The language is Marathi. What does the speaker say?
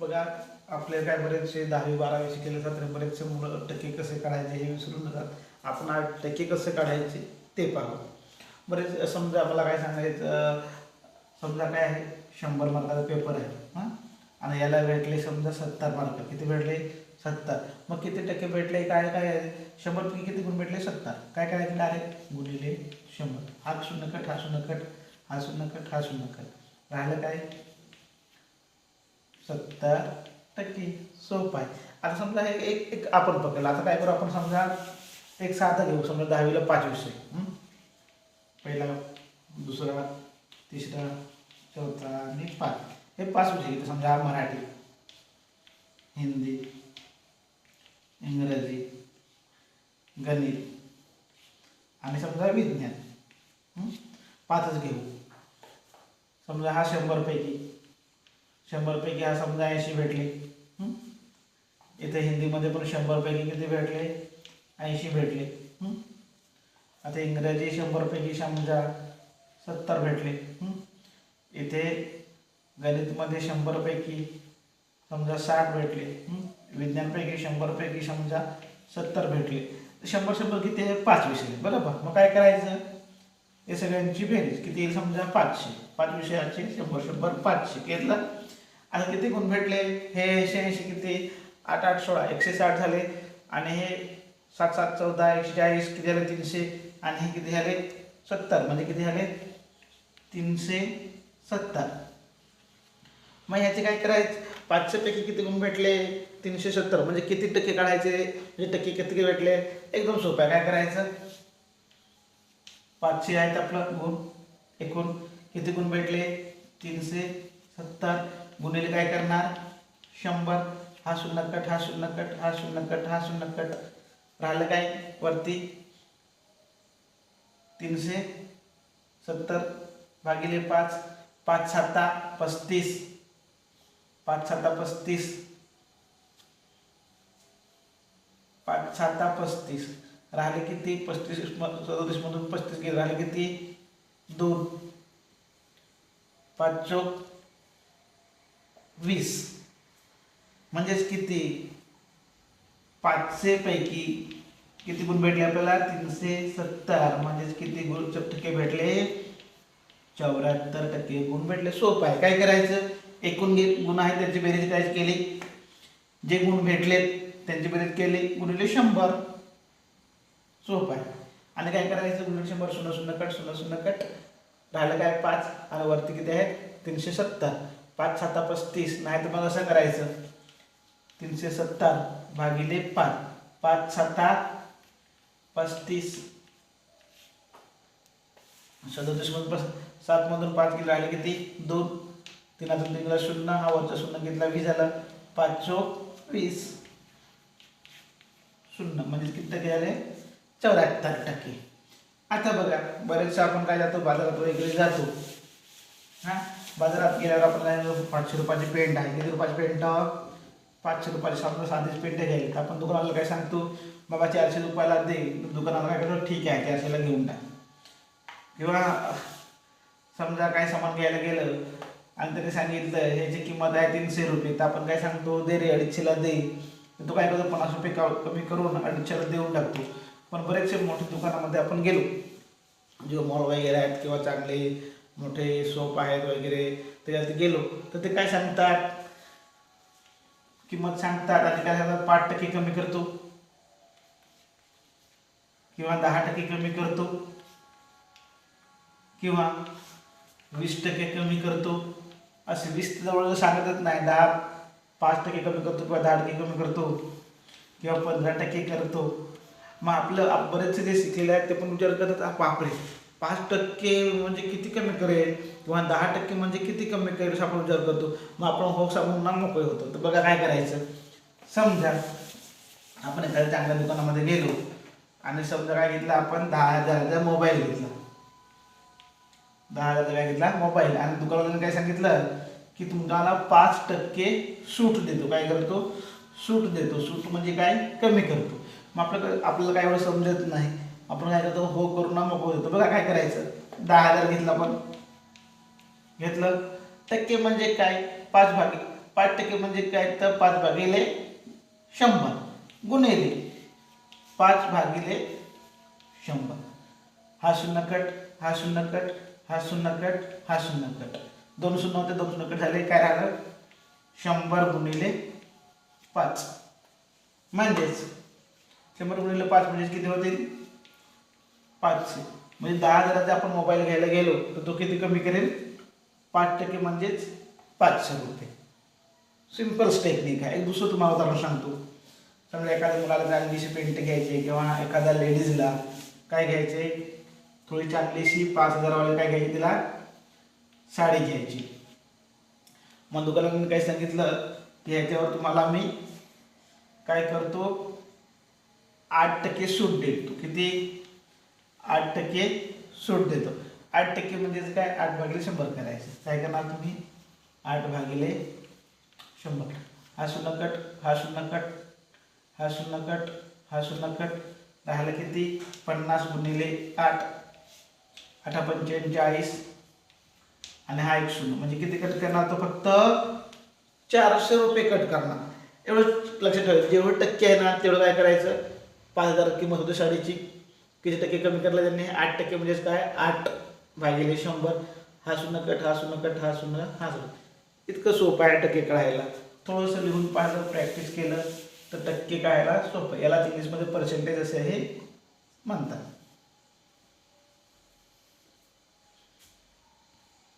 बघा आपले काय बरेचसे दहावी बारावी शिकले जातात बरेचसे मुलं टक्के कसे काढायचे हे विसरून जातात. आपण आज टक्के कसे काढायचे ते पाहू. बरेच समजा मला काय सांगायचं समजा काय आहे शंभर मार्काचा पेपर आहे हां? आणि याला भेटले समजा सत्तर मार्क. किती भेटले? सत्तर. मग किती टक्के भेटले? काय काय आहे? शंभरपैकी किती गुण भेटले? सत्तर. काय करायचे डायरेक्ट गुणिले शंभर. हा शून्य कट हा शून्य कट हा शून्य कट हा शून्य कट राहिलं काय? सत्तर टक्के सोपं आहे. आता समजा हे एक एक आपण पकडलं आता काय करू आपण समजा एक साधा घेऊ समजा दहावीला पाच विषय. पहिला दुसरा तिसरा चौथा आणि पाच. हे पाच विषय घेतो समजा मराठी हिंदी इंग्रजी गणित आणि समजा विज्ञान. पाचच घेऊ. समजा हा शंभरपैकी शंभरपैकी हा समजा ऐंशी भेटले. इथे हिंदीमध्ये पण शंभरपैकी किती भेटले? ऐंशी भेटले. आता इंग्रजी शंभरपैकी समजा सत्तर भेटले. इथे गणितमध्ये शंभरपैकी समजा साठ भेटले. विज्ञानपैकी शंभरपैकी समजा सत्तर भेटले. शंभर शंभर किती आहे? पाच विषय. बरोबर? मग काय करायचं? हे सगळ्यांची बेरीज. किती येईल समजा पाचशे. पाच विषयाचे शंभर शंभर पाचशे. घेतलं? आता किती गुण भेटले? हे ऐंशी ऐंशी किती? आठ आठ सोळा एकशे साठ झाले. आणि हे सात सात चौदा एकशे चाळीस किती झाले? तीनशे. आणि हे किती झाले? सत्तर. म्हणजे किती झाले? तीनशे सत्तर. मग ह्याचे काय करायचं? पाचशे पैकी किती गुण भेटले? तीनशे सत्तर. म्हणजे किती टक्के काढायचे? म्हणजे टक्के किती भेटले? एकदम सोपं आहे काय करायचं? पाचशे आहेत आपलं. गुण. एकूण किती गुण भेटले? तीनशे सत्तर. गुणिले काय करणार? शंभर. हा शून्य कट हा शून्य कट हा शून्य कट हा शून्य कट राहिलं काय? वरती. तीनशे. सत्तर. भागिले पाच. पाच साता पस्तीस. पाच साता पस्तीस. पाच साता पस्तीस. राहिले किती? पस्तीस सदोतीस मधून पस्तीस गेले राहिले किती? दोन. पाच चौक. वीस. म्हणजेच किती? पाचशेपैकी किती गुण भेटले आपल्याला? तीनशे सत्तर. म्हणजेच किती गुण टक्के भेटले? चौऱ्याहत्तर टक्के गुण भेटले. सोपं आहे. काय करायचं? एकूण गे गुण आहे त्याची बेरीज काय केली? जे गुण भेटलेत त्यांची बेरीज केली. गुणिले शंभर. सोपं आहे. आणि काय करायचं? गुणिले शंभर शून्य शून्य कट शून्य शून्य कट. राहिलं काय? पाच. आणि वरती किती आहे? तीनशे सत्तर. पाच साता पस्तीस नाही तर मग असं करायचं. तीनशे सत्तर भागिले पाच. पाच साता पस्तीस सदोतीस मधून सात मधून पाच किलो राहिले किती? दोन. तीनातून तीन शून्य हा वरचा शून्य घेतला वीस झालं. पाच चो वीस. शून्य म्हणजे किती टक्के झाले? चौऱ्याहत्तर टक्के. आता बघा बरेचसे आपण काय जातो बाजारात वगैरे जातो. हां? बाजारात गेल्यावर आपण काय पाचशे रुपयाची पेंट आहे. किती रुपयाची पेंट पाचशे रुपयाची समजा साधेच पेंट घ्यायला. तर आपण दुकानाला काय सांगतो? बाबा चारशे रुपयाला दे. दुकानाला काय करतो? ठीक आहे चारशेला घेऊन टाक. किंवा समजा काय सामान घ्यायला गेलं आणि त्याने सांगितलं ह्याची किंमत आहे तीनशे रुपये. तर आपण काय सांगतो? दे रे अडीचशेला दे. तर तो काय करतो? पन्नास रुपये कमी करून अडीचशेला देऊन टाकतो. पण बरेचसे मोठे दुकानामध्ये आपण गेलो. जे मॉल वगैरे आहेत किंवा चांगले मोठे सोप आहेत वगैरे त्याच्यात गेलो. तर ते काय सांगतात? किंमत सांगतात. आणि काय सांगतात? पाच टक्के कमी करतो. किंवा दहा टक्के कमी करतो. किंवा वीस टक्के कमी करतो. असे वीस जवळ सांगतच नाही. दहा पाच टक्के कमी करतो किंवा दहा टक्के कमी करतो. किंवा पंधरा टक्के करतो. मग आपलं बरेचसे जे शिकलेले आहेत ते पण विचार करतात बापरे पाच टक्के म्हणजे किती कमी करेल? किंवा दहा टक्के म्हणजे किती कमी करेल असं आपण विचार करतो. मग आपण होक्स आपण ना मोकळे होतो. तर बघा काय करायचं? समजा आपण एखाद्या चांगल्या दुकानामध्ये गेलो आणि समजा काय घेतलं? आपण दहा हजाराचा मोबाईल घेतला. दहा हजाराचा काय घेतला? मोबाईल. आणि दुकानवाल्याने काय सांगितलं? की तुम्हाला पाच टक्के सूट देतो. काय करतो? सूट देतो. सूट म्हणजे काय? कमी करतो. मग आपलं आपल्याला काय एवढं समजत नाही. आपण काय करतो? हो करून ना मोकळं देतो. बघा काय करायचं. दहा हजार घेतला आपण घेतलं. टक्के म्हणजे काय? पाच भागी. पाच टक्के म्हणजे काय? तर पाच भागिले शंभर. गुन्हेले पाच भागिले शंभर. हा शून्य कट हा शून्य कट हा शून्य कट हा शून्य कट. दोन शून्य होते दोन शून्य कट झाले. काय राहिलं? शंभर गुणिले पाच. म्हणजेच शंभर गुणिले पाच म्हणजे किती होतील? पाचशे. म्हणजे दहा हजाराचा आपण मोबाईल घ्यायला गेलो तर तो किती कमी करेल? पाच टक्के म्हणजेच पाचशे रुपये. सिम्पल्स टेक्निक आहे. एक दुसरं तुम्हाला उदाहरण सांगतो. समजा एखाद्या मुलाला चांगलीशी पेंट घ्यायची किंवा एखाद्या लेडीजला काय घ्यायचे थोडी चांगलीशी पाच हजारवाली काय घ्यायची तिला? साडी घ्यायची. मग दुकानात काय सांगितलं? की ह्याच्यावर तुम्हाला मी काय करतो? आठ टक्के सूट देतो. किती? आठ टक्के सूट देतो. आठ टक्के म्हणजेच काय आठ भागिले शंभर करायचं. काय करणार तुम्ही? आठ भागिले शंभर. हा शून्य कट हा शून्य कट हा शून्य कट हा शून्य कट. राहिलं किती? पन्नास गुणिले आठ. आठा पंचेचाळीस आणि हा एक शून्य. म्हणजे किती कट करणार तो? फक्त चारशे रुपये कट करणार. एवढं लक्षात ठेवायचं जेवढं टक्के आहे ना तेवढं काय करायचं? पाच हजार किंमत होती साडीची किती टक्के कमी करला त्यांनी? आठ टक्के म्हणजेच काय? आठ भागिले शंभर. हा शून्य कट हा शून्य कट हा शून्य हा शून्य. इतकं सोपं आहे टक्के कळायला. थोडंसं लिहून पाहिलं प्रॅक्टिस केलं तर टक्के कळायला सोपं याला इंग्लिशमध्ये पर्सेंटेज असे हे म्हणतात.